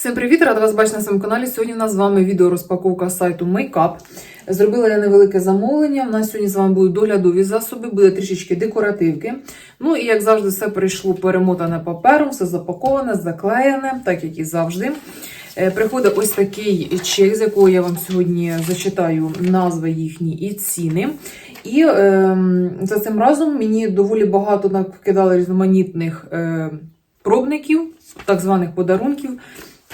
Всім привіт! Рада вас бачити на своєму каналі. Сьогодні в нас з вами відео розпаковка сайту Makeup. Зробила я невелике замовлення. У нас сьогодні з вами будуть доглядові засоби, буде трішечки декоративки. Ну і як завжди, все прийшло перемотане папером, все запаковане, заклеєне, так як і завжди. Е, Приходить ось такий чек, з якого я вам сьогодні зачитаю назви їхні і ціни. І е, за цим разом мені доволі багато накидали різноманітних е, пробників, так званих подарунків.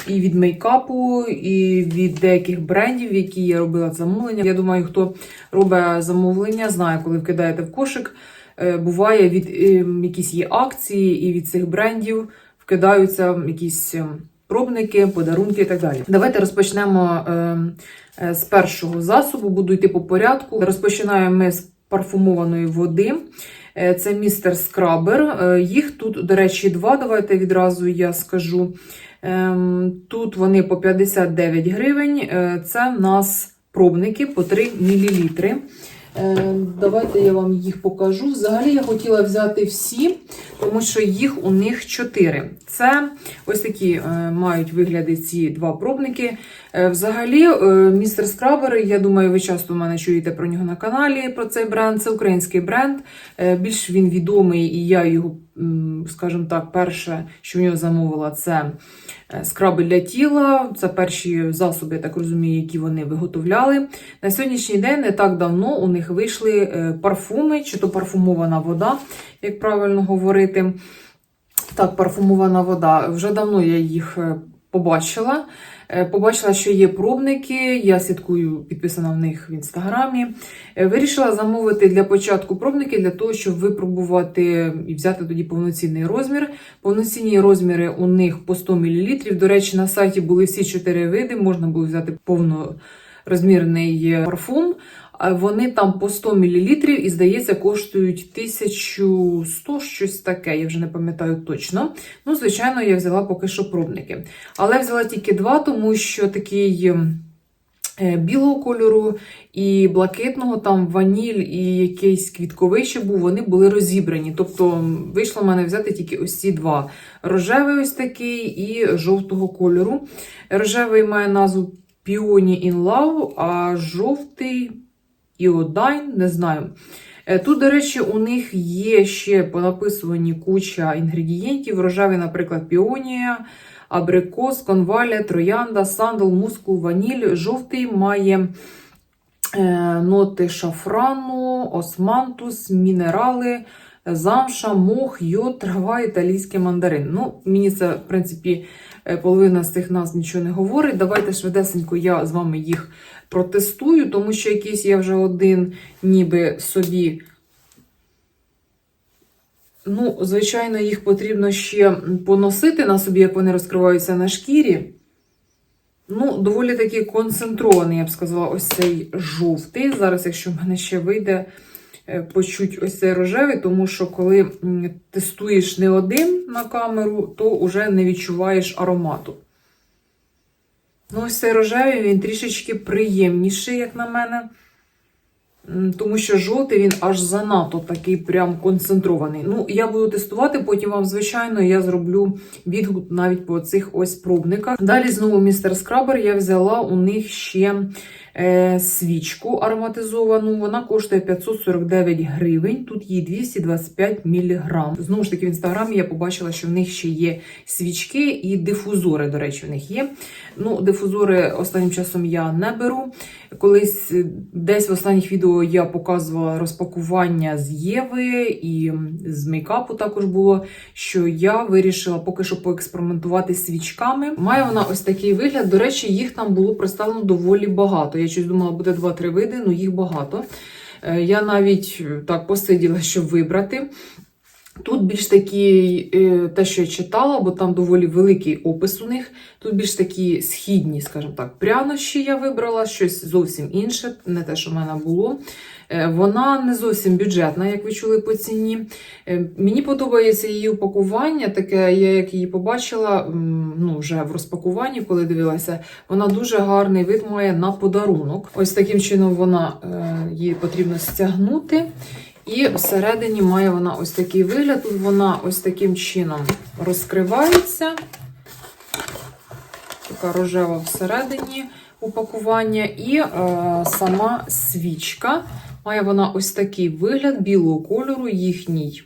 І від мейкапу, і від деяких брендів, які я робила замовлення. Я думаю, хто робить замовлення, знає, коли вкидаєте в кошик. е, Буває від е, якісь є акції, і від цих брендів вкидаються якісь е, пробники, подарунки і так далі. Давайте розпочнемо з першого засобу. Буду йти по порядку. Розпочинаємо ми з парфумованої води. Е, Це містер Скрабер. Е, Їх тут, до речі, два. Давайте відразу я скажу. Ем, Тут вони по 59 гривень. Е, Це в нас пробники по 3 мл. Давайте я вам їх покажу. Взагалі я хотіла взяти всі, тому що їх у них чотири. Це ось такі е, мають вигляди ці два пробники. Е, Взагалі, е, містер Скрабер, я думаю, ви часто в мене чуєте про нього на каналі, про цей бренд. Це український бренд. Більш він відомий, і я його, скажімо так, перше, що в нього замовила, це е, скраби для тіла. Це перші засоби, я так розумію, які вони виготовляли. На сьогоднішній день не так давно у них вийшли е, парфуми, чи то парфумована вода, як правильно говорити. Так, парфумована вода. Вже давно я їх е, побачила. Е, Побачила, що є пробники, я слідкую, підписана в них в інстаграмі. Е, Вирішила замовити для початку пробники для того, щоб випробувати і взяти тоді повноцінний розмір. Повноцінні розміри у них по 100 мл. До речі, на сайті були всі чотири види, можна було взяти повнорозмірний е, парфум. Вони там по 100 мл і, здається, коштують 1100, щось таке, я вже не пам'ятаю точно. Ну, звичайно, я взяла поки що пробники. Але взяла тільки два, тому що такий е, білого кольору і блакитного, там ваніль і якийсь квітковий ще був, вони були розібрані. Тобто вийшло в мене взяти тільки ось ці два. Рожевий ось такий і жовтого кольору. Рожевий має назву Peony in Love, а жовтий Іодайн, не знаю. Е, Тут, до речі, у них є ще понаписувані куча інгредієнтів. Рожевий, наприклад, піонія, абрикос, конваля, троянда, сандал, мускул, ваніль. Жовтий має е, ноти шафрану, османтус, мінерали, замша, мох, йод, трава, італійський мандарин. Ну, мені це, в принципі, е, половина з цих назв нічого не говорить. Давайте швидесенько я з вами їх протестую, тому що якийсь я вже один ніби собі. Ну, звичайно, їх потрібно ще поносити на собі, як вони розкриваються на шкірі. Ну, доволі таки концентрований, я б сказала, ось цей жовтий. Зараз, якщо в мене ще вийде, е, почуть ось цей рожевий, тому що коли тестуєш не один на камеру, то вже не відчуваєш аромату. Ну, ось цей рожевий, він трішечки приємніший, як на мене. Тому що жовтий він аж занадто такий прям концентрований. Ну, я буду тестувати, потім вам, звичайно, я зроблю відгук навіть по цих ось пробниках. Далі знову містер Скрабер я взяла у них ще свічку ароматизовану. Вона коштує 549 гривень. Тут їй 225 мг. Знову ж таки, в інстаграмі я побачила, що в них ще є свічки і дифузори, до речі, в них є. Ну, дифузори останнім часом я не беру. Колись е, десь в останніх відео я показувала розпакування з Єви і з мейкапу також було, що я вирішила поки що поекспериментувати свічками. Має вона ось такий вигляд. До речі, їх там було представлено доволі багато. Я щось думала, буде 2-3 види, але їх багато. Е, Я навіть е, так посиділа, щоб вибрати. Тут більш такі, е, те, що я читала, бо там доволі великий опис у них. Тут більш такі східні, скажімо так, прянощі я вибрала, щось зовсім інше, не те, що в мене було. Е, Вона не зовсім бюджетна, як ви чули по ціні. Е, Мені подобається її упакування, таке, я як її побачила ну, вже в розпакуванні, коли дивилася, вона дуже гарний вид має на подарунок. Ось таким чином вона е, її потрібно стягнути. І всередині має вона ось такий вигляд. Тут вона ось таким чином розкривається. така рожева всередині упакування. І е, сама свічка. Має вона ось такий вигляд білого кольору, їхній,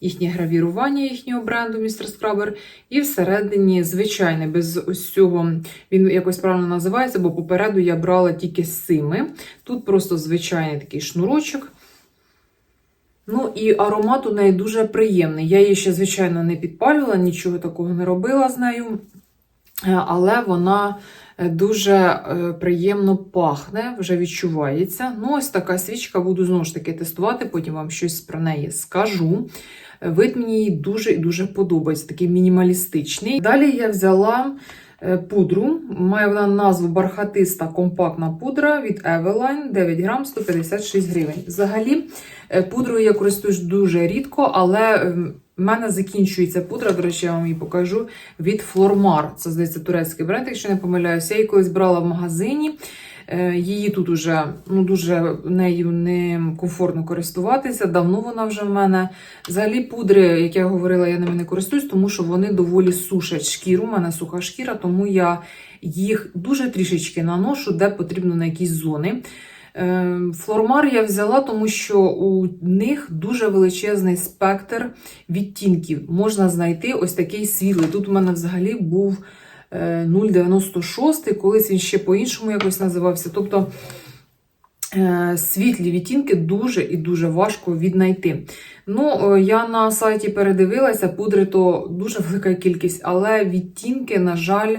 їхнє гравірування їхнього бренду Містер Скрабер. І всередині звичайне, без ось цього, він якось правильно називається, бо попереду я брала тільки з цими. Тут просто звичайний такий шнурочок. Ну і аромат у неї дуже приємний. Я її ще, звичайно, не підпалювала, нічого такого не робила з нею. Е, Але вона дуже е, приємно пахне, вже відчувається. Ну, ось така свічка, буду знову ж таки тестувати, потім вам щось про неї скажу. Е, Вид мені дуже і дуже подобається, такий мінімалістичний. Далі я взяла е, пудру. Має вона назву бархатиста компактна пудра від Eveline 9 грам 156 гривень. Взагалі, е, пудрою я користуюсь дуже рідко, але в мене закінчується пудра, до речі, я вам її покажу від Flormar. Це, здається, турецький бренд, якщо не помиляюся. Я її колись брала в магазині. Е, Її тут уже ну, дуже нею не комфортно користуватися. Давно вона вже в мене. Взагалі, пудри, як я говорила, я ними не користуюсь, тому що вони доволі сушать шкіру. У мене суха шкіра, тому я їх дуже трішечки наношу, де потрібно на якісь зони. Е, Флормар я взяла, тому що у них дуже величезний спектр відтінків. Можна знайти ось такий світлий. Тут у мене взагалі був е, 0,96, колись він ще по-іншому якось називався. Тобто е, світлі відтінки дуже і дуже важко віднайти. Ну, е, я на сайті передивилася, пудри то дуже велика кількість, але відтінки, на жаль,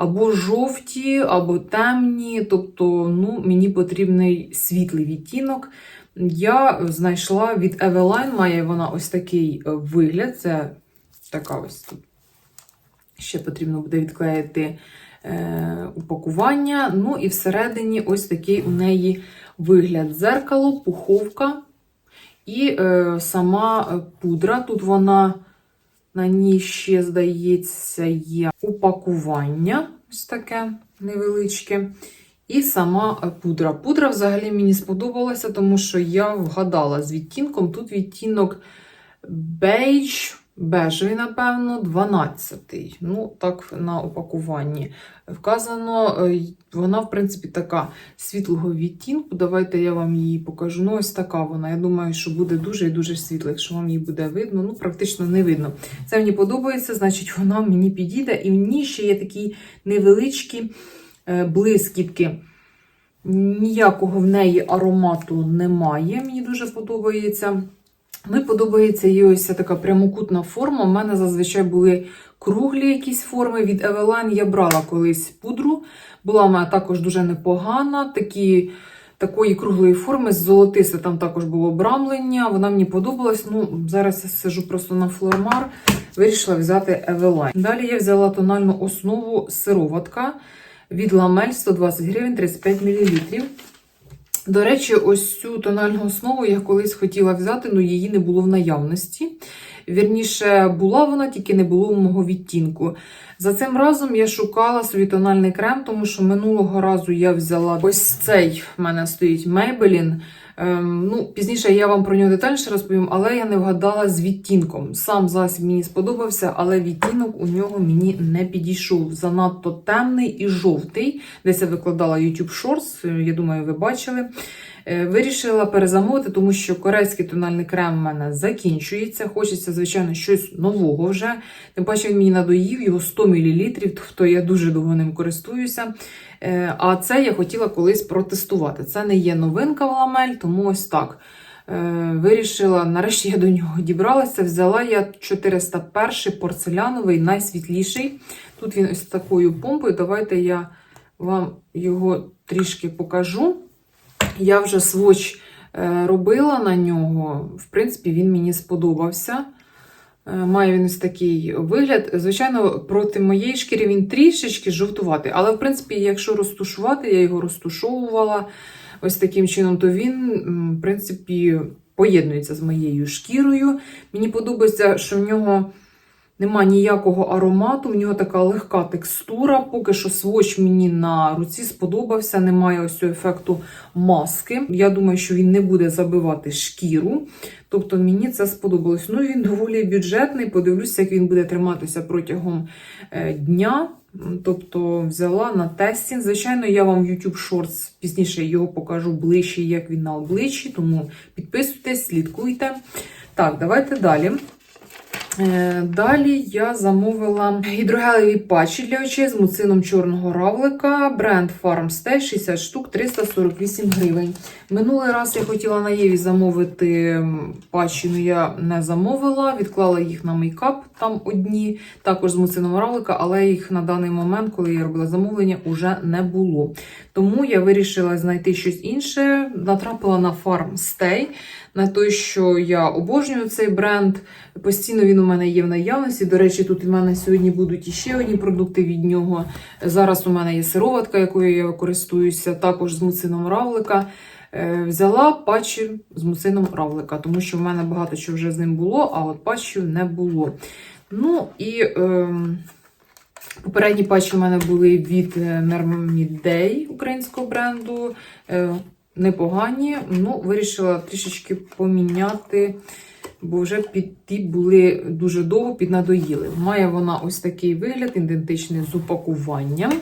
або жовті, або темні. Тобто, ну, мені потрібний світлий відтінок. Я знайшла від Eveline, має вона ось такий е, вигляд. Це така ось тут. Ще потрібно буде відклеїти е, упакування. Ну і всередині ось такий у неї вигляд. Дзеркало, пуховка і е, сама е, пудра. Тут вона на ній ще, здається, є упакування. Ось таке невеличке. І сама пудра. Пудра взагалі мені сподобалася, тому що я вгадала з відтінком. Тут відтінок бейдж, бежевий, напевно, 12-й. Ну, так, на упакуванні. Вказано, е, вона, в принципі, така світлого відтінку. Давайте я вам її покажу. Ну, ось така вона. Я думаю, що буде дуже і дуже світла. Якщо вам її буде видно, ну, практично не видно. Це мені подобається, значить, вона мені підійде. І в ній ще є такі невеличкі е, блискітки. Ніякого в неї аромату немає. Мені дуже подобається. Ну і подобається їй ось така прямокутна форма. У мене зазвичай були круглі якісь форми. Від Eveline я брала колись пудру. Була в також дуже непогана. Такі, такої круглої форми з золотисте там також було обрамлення. Вона мені подобалась. Ну, Зараз я сижу просто на флормар. Вирішила взяти Eveline. Далі я взяла тональну основу сироватка від Ламель 120 гривень 35 мл. До речі, ось цю тональну основу я колись хотіла взяти, але її не було в наявності. Вірніше, була вона, тільки не було мого відтінку. За цим разом я шукала собі тональний крем, тому що минулого разу я взяла ось цей в мене стоїть Maybelline. Ем, ну, Пізніше я вам про нього детальніше розповім, але я не вгадала з відтінком. Сам засіб мені сподобався, але відтінок у нього мені не підійшов. Занадто темний і жовтий. Десь я викладала YouTube Shorts, я думаю, ви бачили. Е, Вирішила перезамовити, тому що корейський тональний крем в мене закінчується. Хочеться, звичайно, щось нового вже. Тим паче він мені надоїв, його 100 мл, тобто я дуже довго ним користуюся. Е, А це я хотіла колись протестувати. Це не є новинка в ламель, тому ось так. Е, Вирішила, нарешті я до нього дібралася. Взяла я 401 порцеляновий, найсвітліший. Тут він ось такою помпою. Давайте я вам його трішки покажу. Я вже своч е, робила на нього. В принципі, він мені сподобався. Е, Має він ось такий вигляд. Звичайно, проти моєї шкіри він трішечки жовтуватий. Але, в принципі, якщо розтушувати, я його розтушовувала ось таким чином, то він, в принципі, поєднується з моєю шкірою. Мені подобається, що в нього Нема ніякого аромату, в нього така легка текстура. Поки що сводч мені на руці сподобався. Немає ось цього ефекту маски. Я думаю, що він не буде забивати шкіру. Тобто мені це сподобалось. Ну він доволі бюджетний. Подивлюся, як він буде триматися протягом е, дня. Тобто взяла на тесті. Звичайно, я вам в YouTube Shorts пізніше його покажу ближче, як він на обличчі. Тому підписуйтесь, слідкуйте. Так, давайте далі. Е, Далі я замовила гідрогелеві патчі для очей з муцином чорного равлика. Бренд Farmstay 60 штук 348 гривень. Минулий раз я хотіла на Єві замовити патчі, але я не замовила. Відклала їх на мейкап, там одні, також з муцином равлика, але їх на даний момент, коли я робила замовлення, уже не було. Тому я вирішила знайти щось інше. Натрапила на Farmstay, на те, що я обожнюю цей бренд. Постійно він у мене є в наявності. До речі, тут у мене сьогодні будуть іще одні продукти від нього. Зараз у мене є сироватка, якою я користуюся, також з муцином равлика. Е, Взяла патчі з муцином равлика, тому що в мене багато чого вже з ним було, а от патчів не було. Ну і ем, попередні патчі в мене були від Mermidday українського бренду. Е, непогані. Ну, вирішила трішечки поміняти, бо вже під ті були дуже довго піднадоїли. Має вона ось такий вигляд, ідентичний з упакуванням.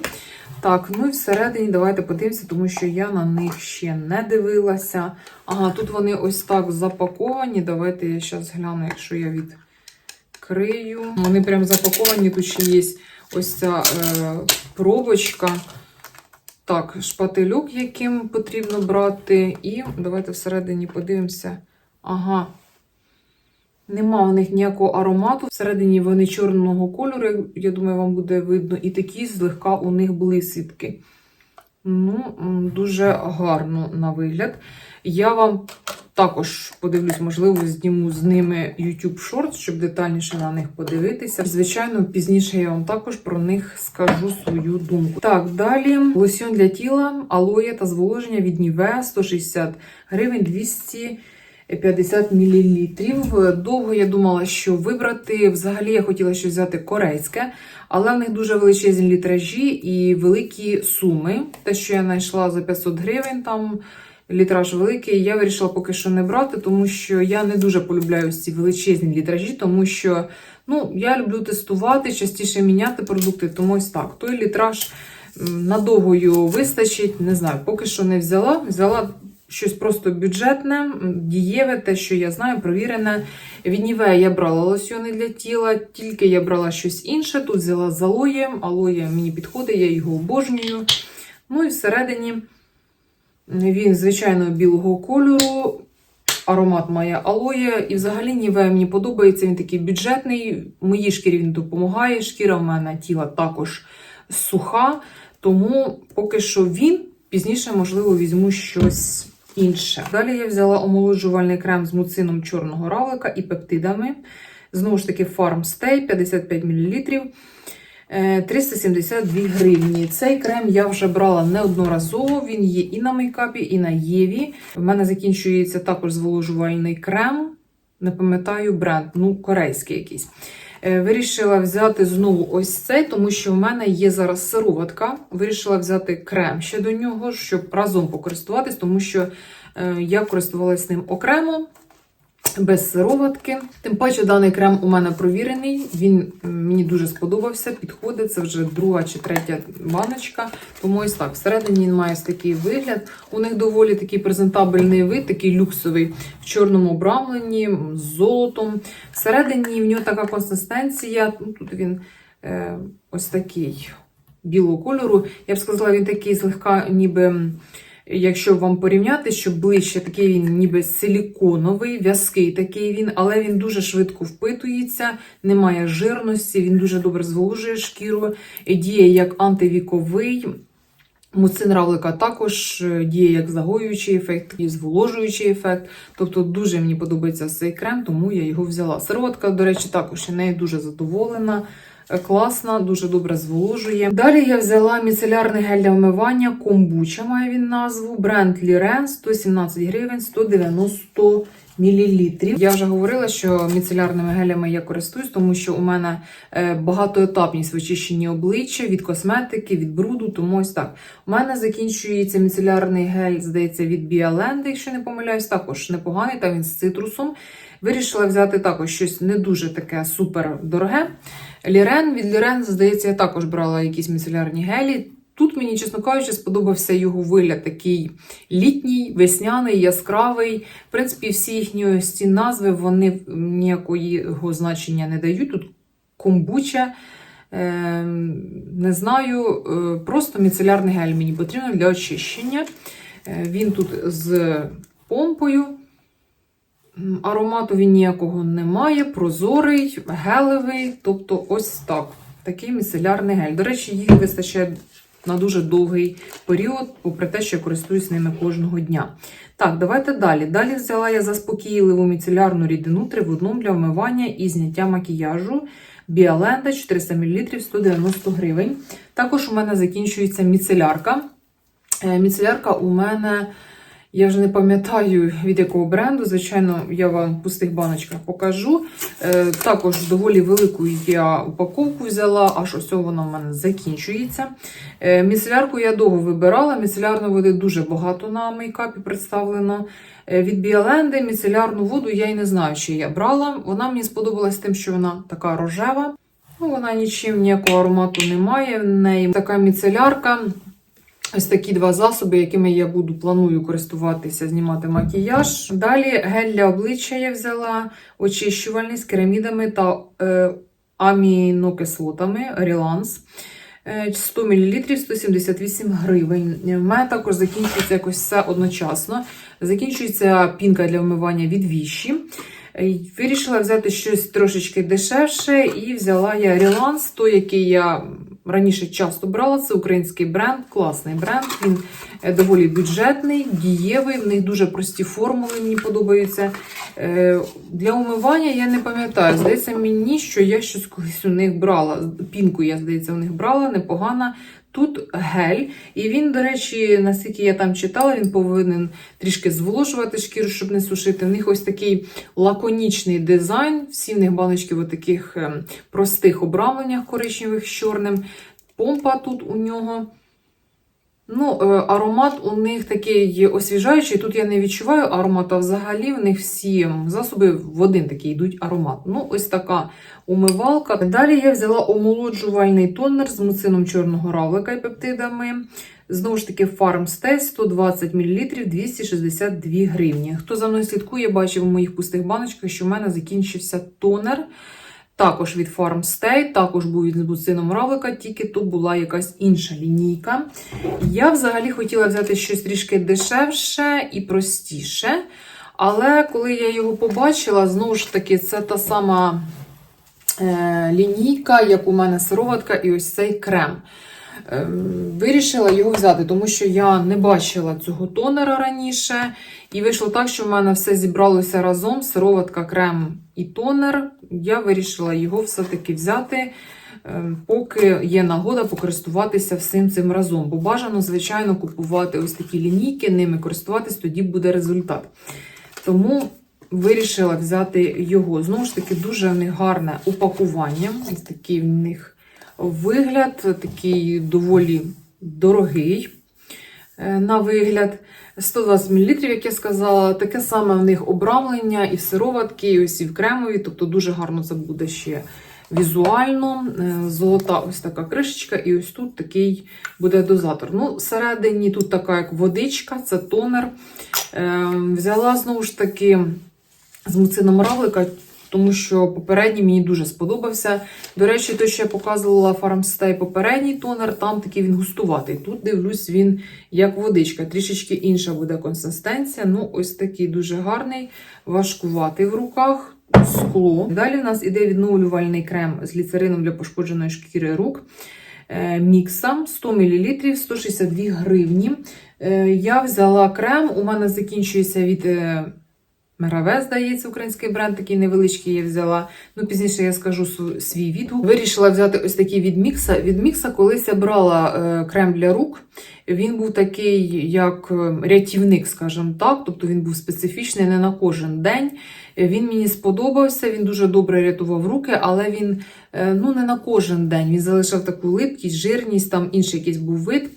Так, ну і всередині давайте подивимося, тому що я на них ще не дивилася. Ага, тут вони ось так запаковані. Давайте я зараз гляну, якщо я відкрию. Вони прям запаковані, тут ще є ось ця е, пробочка. Так, шпательок, яким потрібно брати. І давайте всередині подивимося. Ага. Нема у них ніякого аромату. Всередині вони чорного кольору, я думаю, вам буде видно. І такі злегка у них блисвітки. Ну, дуже гарно на вигляд. Я вам також подивлюсь, можливо, зніму з ними YouTube Shorts, щоб детальніше на них подивитися. Звичайно, пізніше я вам також про них скажу свою думку. Так, далі лосьон для тіла, алоє та зволоження від Ніве 160 гривень 250 мл. Довго я думала, що вибрати. Взагалі я хотіла щось взяти корейське, але в них дуже величезні літражі і великі суми. Те, що я знайшла за 500 гривень, там літраж великий, я вирішила поки що не брати, тому що я не дуже полюбляю ці величезні літражі, тому що ну, я люблю тестувати, частіше міняти продукти, тому ось так. Той літраж м, надовгою вистачить, не знаю, поки що не взяла. Взяла щось просто бюджетне, дієве, те, що я знаю, провірене. Від Нівея я брала лосьони для тіла, тільки я брала щось інше. Тут взяла з алоєм. Алоє мені підходить, я його обожнюю. Ну і всередині він звичайно білого кольору. Аромат має алоє. І взагалі Нівея мені подобається. Він такий бюджетний. Моїй шкірі він допомагає. Шкіра в мене тіла також суха. Тому поки що він пізніше, можливо, візьму щось інше. Далі я взяла омолоджувальний крем з муцином чорного равлика і пептидами. Знову ж таки, Farmstay 55 мл. Е, 372 гривні. Цей крем я вже брала неодноразово. Він є і на мейкапі, і на Єві. В мене закінчується також зволожувальний крем. Не пам'ятаю бренд, ну, корейський якийсь. Е, Вирішила взяти знову ось цей, тому що в мене є зараз сироватка. Вирішила взяти крем ще до нього, щоб разом покористуватись, тому що е, я користувалася ним окремо, без сироватки. Тим паче, даний крем у мене провірений. Він мені дуже сподобався, підходить. Це вже друга чи третя баночка. Тому ось так. Всередині він має ось такий вигляд. У них доволі такий презентабельний вид, такий люксовий в чорному обрамленні, з золотом. Всередині в нього така консистенція. Ну, тут він е, ось такий білого кольору. Я б сказала, він такий злегка, ніби. Якщо вам порівняти, щоб ближче, такий він ніби силіконовий, в'язкий такий він, але він дуже швидко впитується, немає жирності, він дуже добре зволожує шкіру, діє як антивіковий. Муцин равлика також е, діє як загоюючий ефект і зволожуючий ефект. Тобто дуже мені подобається цей крем, тому я його взяла. Сироватка, до речі, також я нею дуже задоволена. Класна, дуже добре зволожує. Далі я взяла міцелярний гель для вмивання, комбуча має він назву. Бренд Лірен 117 гривень 190 мл. Я вже говорила, що міцелярними гелями я користуюсь, тому що у мене е, багатоетапність в очищенні обличчя від косметики, від бруду, тому ось так. У мене закінчується міцелярний гель, здається, від Біаленди, якщо не помиляюсь, також непоганий, та він з цитрусом. Вирішила взяти також щось не дуже таке супер дороге. Лірен від Лірен, здається, я також брала якісь міцелярні гелі. Тут мені, чесно кажучи, сподобався його вигляд такий літній, весняний, яскравий. В принципі, всі їхні ось ці назви вони ніякого значення не дають. Тут комбуча, е, не знаю, е, просто міцелярний гель мені потрібно для очищення. Е, він тут з помпою. Аромату він ніякого немає, прозорий, гелевий, тобто ось так. Такий міцелярний гель. До речі, їх вистачає на дуже довгий період, попри те, що я користуюсь ними кожного дня. Так, давайте далі. Далі взяла я заспокійливу міцелярну рідину три в одному для вмивання і зняття макіяжу. Біаленда 400 мл 190 гривень. Також у мене закінчується міцелярка. Е, Міцелярка у мене, я вже не пам'ятаю від якого бренду. Звичайно, я вам в пустих баночках покажу. Е, Також доволі велику я упаковку взяла, аж ось вона в мене закінчується. Е, Міцелярку я довго вибирала. Міцелярної води дуже багато на мейкапі представлено. Е, Від Біаленди міцелярну воду я й не знаю, чи я брала. Вона мені сподобалась тим, що вона така рожева. Ну, вона нічим ніякого аромату не має. В неї така міцелярка. Ось такі два засоби, якими я буду планую користуватися, знімати макіяж. Далі гель для обличчя я взяла очищувальний з керамідами та е, амінокислотами. Е, 100 мл 178 гривень. В мене також закінчується якось все одночасно. Закінчується пінка для вмивання від віші. Е, Вирішила взяти щось трошечки дешевше і взяла я Relance, той, який я раніше часто брала. Це український бренд, класний бренд. Він е, доволі бюджетний, дієвий. В них дуже прості формули, мені подобаються. Е, Для умивання я не пам'ятаю. Здається, мені, що я щось колись у них брала. Пінку я, здається, у них брала, непогана. Тут гель, і він, до речі, наскільки я там читала, він повинен трішки зволожувати шкіру, щоб не сушити. В них ось такий лаконічний дизайн. Всі в них баночки в таких ем, простих обрамленнях коричневих з чорним. Помпа тут у нього. Ну, е, аромат у них такий освіжаючий. Тут я не відчуваю аромату, а взагалі в них всі засоби в один такий йдуть аромат. Ну, ось така умивалка. Далі я взяла омолоджувальний тонер з муцином чорного равлика і пептидами. Знову ж таки, Farmstay 120 мл 262 гривні. Хто за мною слідкує, бачив у моїх пустих баночках, що в мене закінчився тонер. Також від Farmstay, також був від бусином равлика, тільки тут була якась інша лінійка. Я взагалі хотіла взяти щось трішки дешевше і простіше. Але коли я його побачила, знову ж таки, це та сама е, лінійка, як у мене сироватка, і ось цей крем. Ем, Вирішила його взяти, тому що я не бачила цього тонера раніше. І вийшло так, що в мене все зібралося разом: сироватка, крем і тонер. Я вирішила його все-таки взяти, ем, поки є нагода покористуватися всім цим разом. Бо бажано, звичайно, купувати ось такі лінійки, ними користуватись, тоді буде результат. Тому вирішила взяти його. Знову ж таки, дуже в них гарне упакування. Ось такий в них вигляд, такий доволі дорогий е, на вигляд. 120 мл, як я сказала, таке саме в них обрамлення і в сироватки, і ось і в кремові, тобто дуже гарно це буде ще візуально. Е, Золота ось така кришечка, і ось тут такий буде дозатор. Ну, всередині тут така як водичка, це тонер. Е, Взяла знову ж таки з муцином равлика, тому що попередній мені дуже сподобався. До речі, той, що я показувала Farmstay попередній тонер, там такий він густуватий. Тут дивлюсь, він як водичка, трішечки інша буде консистенція. Ну, ось такий дуже гарний, важкуватий в руках. Скло. Далі у нас іде відновлювальний крем з ліцерином для пошкодженої шкіри рук. Е, Мікса 100 мл 162 гривні. Е, Я взяла крем, у мене закінчується від е, Мераве, здається, український бренд, такий невеличкий я взяла. Ну, пізніше я скажу свій відгук. Вирішила взяти ось такий від мікса. Від мікса колись я брала е, крем для рук. Він був такий, як е, рятівник, скажімо так. Тобто він був специфічний не на кожен день. Він мені сподобався, він дуже добре рятував руки, але він е, ну, не на кожен день. Він залишав таку липкість, жирність, там інший якийсь був вид.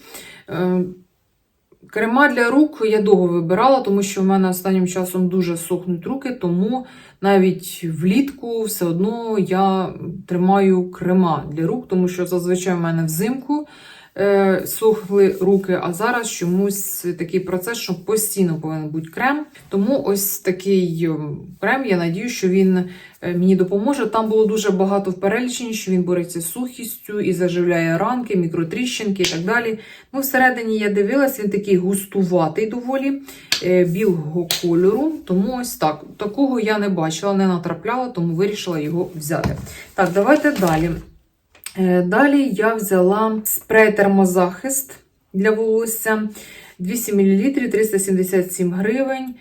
Крема для рук я довго вибирала, тому що в мене останнім часом дуже сохнуть руки, тому навіть влітку все одно я тримаю крема для рук, тому що зазвичай в мене взимку е, сохли руки, а зараз чомусь такий процес, що постійно повинен бути крем. Тому ось такий ем, крем, я надію, що він е, мені допоможе. Там було дуже багато в переліченні, що він бореться з сухістю і заживляє ранки, мікротріщинки і так далі. Ну, всередині я дивилась, він такий густуватий доволі е, білого кольору. Тому ось так. Такого я не бачила, не натрапляла, тому вирішила його взяти. Так, давайте далі. Е, Далі я взяла спрей термозахист для волосся 200 мл, 377 гривень.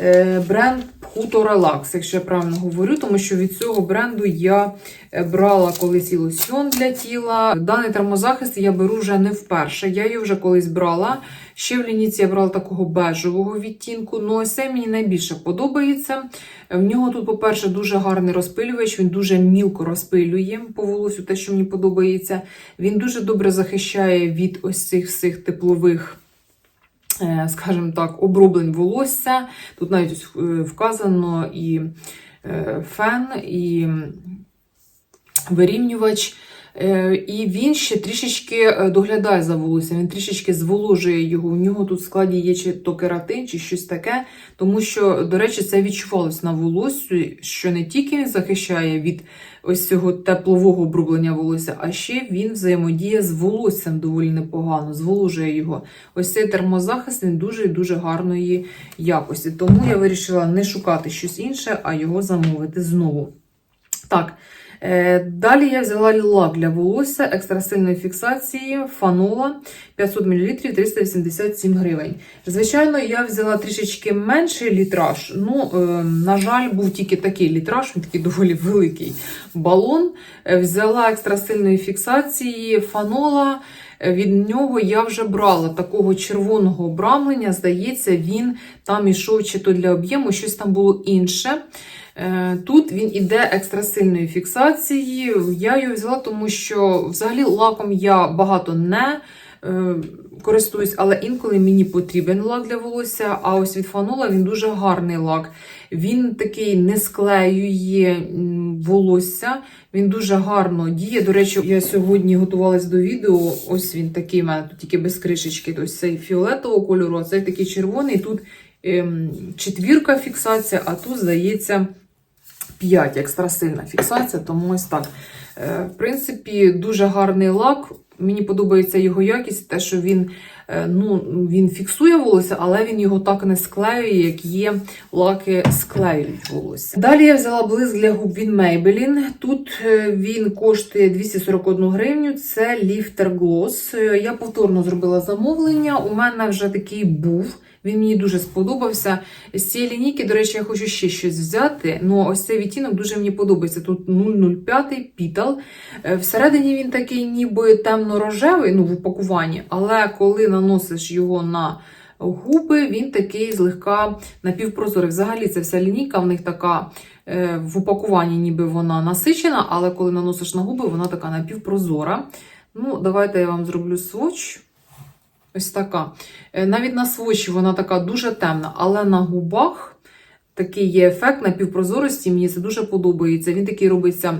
Е, Бренд Huto Relax, якщо я правильно говорю, тому що від цього бренду я е, брала колись і лосьон для тіла. Даний термозахист я беру вже не вперше. Я його вже колись брала. Ще в лініці я брала такого бежевого відтінку. Ну, ось цей мені найбільше подобається. В нього тут, по-перше, дуже гарний розпилювач, він дуже мілко розпилює по волосю, те, що мені подобається. Він дуже добре захищає від ось цих всіх теплових, е, скажімо так, оброблень волосся. Тут навіть е, вказано і е, фен, і вирівнювач. Е, І він ще трішечки е, доглядає за волоссям, він трішечки зволожує його. У нього тут в складі є чи то кератин, чи щось таке. Тому що, до речі, це відчувалось на волоссю, що не тільки захищає від ось цього теплового обрублення волосся, а ще він взаємодіє з волоссям доволі непогано, зволожує його. Ось цей термозахист він дуже і дуже гарної якості. Тому я вирішила не шукати щось інше, а його замовити знову. Так. Е, Далі я взяла лак для волосся екстрасильної фіксації фанола 500 мл 387 гривень. Звичайно, я взяла трішечки менший літраж. Ну, е, на жаль, був тільки такий літраж, він такий доволі великий балон. Е, Взяла екстрасильної фіксації фанола. Від нього я вже брала такого червоного обрамлення. Здається, він там ішов чи то для об'єму, щось там було інше. Е, Тут він іде екстрасильної фіксації. Я його взяла, тому що взагалі лаком я багато не е, користуюсь, але інколи мені потрібен лак для волосся. А ось від фанола він дуже гарний лак. Він такий не склеює волосся, він дуже гарно діє. До речі, я сьогодні готувалась до відео. Ось він такий у мене тут тільки без кришечки. Ось цей фіолетового кольору, а цей такий червоний. Тут ем, четвірка фіксація, а тут, здається, 5 екстрасильна фіксація, тому ось так. Е, В принципі, дуже гарний лак. Мені подобається його якість, те, що він, е, ну, він фіксує волосся, але він його так не склеює, як є лаки склеюють волосся. Далі я взяла блиск для губ від Maybelline. Тут е, він коштує 241 гривню. Це Lifter Gloss. Я повторно зробила замовлення. У мене вже такий був. Він мені дуже сподобався. З цієї лінійки, до речі, я хочу ще щось взяти. Ну, ось цей відтінок дуже мені подобається. Тут 005 пітал. Е, Всередині він такий ніби темно-рожевий, ну, в упакуванні, але коли наносиш його на губи, він такий злегка напівпрозорий. Взагалі, ця вся лінійка в них така е, в упакуванні, ніби вона насичена, але коли наносиш на губи, вона така напівпрозора. Ну, давайте я вам зроблю сводч. Ось така. Е, Навіть на свочі вона така дуже темна, але на губах такий є ефект напівпрозорості. Мені це дуже подобається. Він такий робиться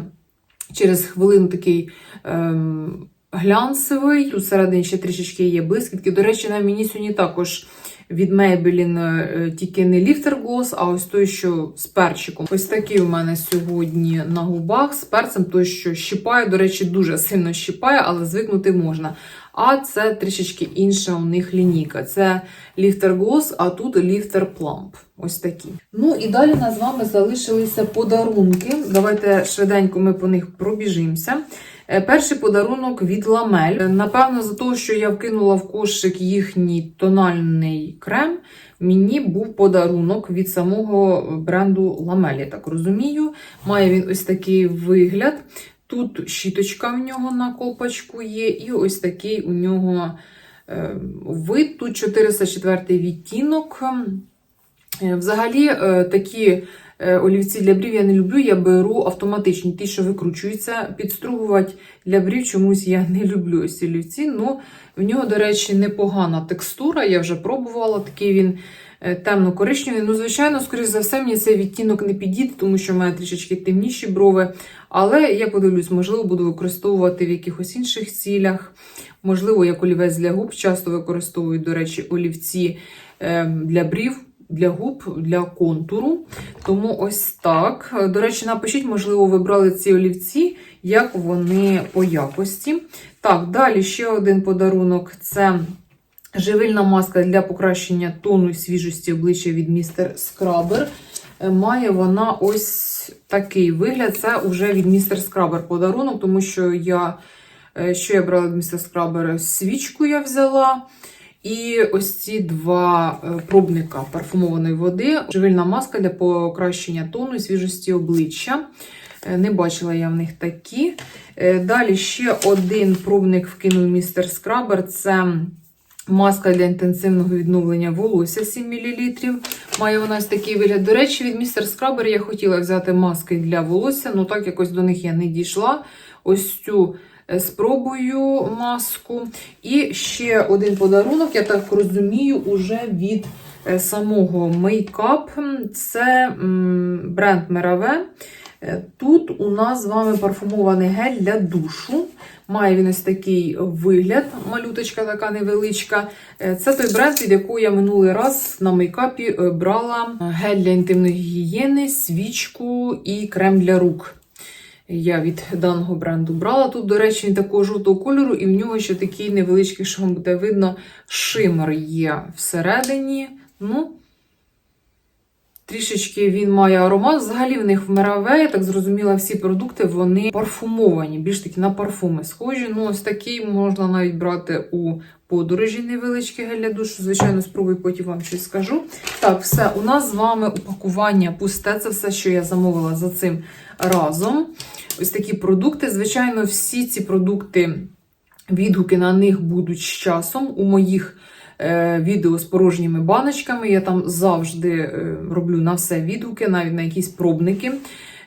через хвилину такий ем, глянцевий. Тут всередині ще трішечки є блискітки. До речі, на мені сьогодні також від Maybelline е, тільки не Lifter Gloss, а ось той, що з перчиком. Ось такий у мене сьогодні на губах з перцем, той, що щипає, до речі, дуже сильно щипає, але звикнути можна. А це трішечки інша у них лінійка. Це Lifter Gloss, а тут Lifter Plump. Ось такі. Ну і далі нас з вами залишилися подарунки. Давайте швиденько ми по них пробіжимося. Е, Перший подарунок від Ламель. Напевно, за те, що я вкинула в кошик їхній тональний крем, мені був подарунок від самого бренду Ламель, я так розумію. Має він ось такий вигляд. Тут щіточка в нього на колпачку є, і ось такий у нього е, вид. Тут 404 відтінок. Е, Взагалі, е, такі олівці для брів я не люблю. Я беру автоматичні, ті, що викручуються. Підстругувати для брів чомусь я не люблю ось ці олівці. Ну, в нього, до речі, непогана текстура. Я вже пробувала. Такий він темно-коричневий. Ну, звичайно, скоріш за все, мені цей відтінок не підійде, тому що в трішечки темніші брови. Але я подивлюсь, можливо, буду використовувати в якихось інших цілях. Можливо, як олівець для губ. Часто використовують, до речі, олівці е, для брів. Для губ, для контуру. Тому ось так. До речі, напишіть, можливо, ви брали ці олівці, як вони по якості. Так, далі ще один подарунок це живильна маска для покращення тону і свіжості обличчя від містер Скрабер. Е, Має вона ось такий вигляд. Це вже від містер Скрабер подарунок, тому що я, е, що я брала від містер Скрабер? Свічку я взяла. І ось ці два е, пробника парфумованої води. Живильна маска для покращення тону і свіжості обличчя. Не бачила я в них такі. Далі ще один пробник вкинув містер Скрабер. Це маска для інтенсивного відновлення волосся 7 мл. Має вона ось такий вигляд. До речі, від містер Скрабер я хотіла взяти маски для волосся, але так якось до них я не дійшла. Ось цю е, спробую маску. І ще один подарунок, я так розумію, уже від е, самого мейкап. Це бренд Мераве. Тут у нас з вами парфумований гель для душу. Має він ось такий вигляд, малюточка така невеличка. Е, Це той бренд, від якого я минулий раз на мейкапі е, брала гель для інтимної гігієни, свічку і крем для рук. Я від даного бренду брала. Тут, до речі, він такого жовтого кольору, і в нього ще такий невеличкий, що вам буде видно, шимер є всередині. Ну, Трішечки він має аромат. Взагалі в них в Мераве, я так зрозуміла, всі продукти вони парфумовані, більш таки на парфуми схожі. Ну, ось такий можна навіть брати у подорожі невеличкий гель душу. Звичайно, спробую, потім вам щось скажу. Так, все, у нас з вами упакування пусте. Це все, що я замовила за цим разом. Ось такі продукти. Звичайно, всі ці продукти, відгуки на них будуть з часом. У моїх відео з порожніми баночками. Я там завжди е, роблю на все відгуки, навіть на якісь пробники.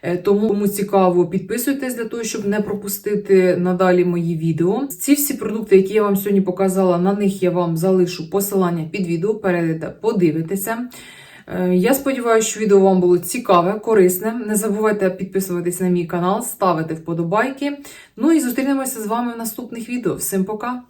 Е, Тому цікаво, підписуйтесь для того, щоб не пропустити надалі мої відео. Ці всі продукти, які я вам сьогодні показала, на них я вам залишу посилання під відео. Перейдете, подивитеся. Е, Я сподіваюся, що відео вам було цікаве, корисне. Не забувайте підписуватись на мій канал, ставити вподобайки. Ну і зустрінемося з вами в наступних відео. Всім пока!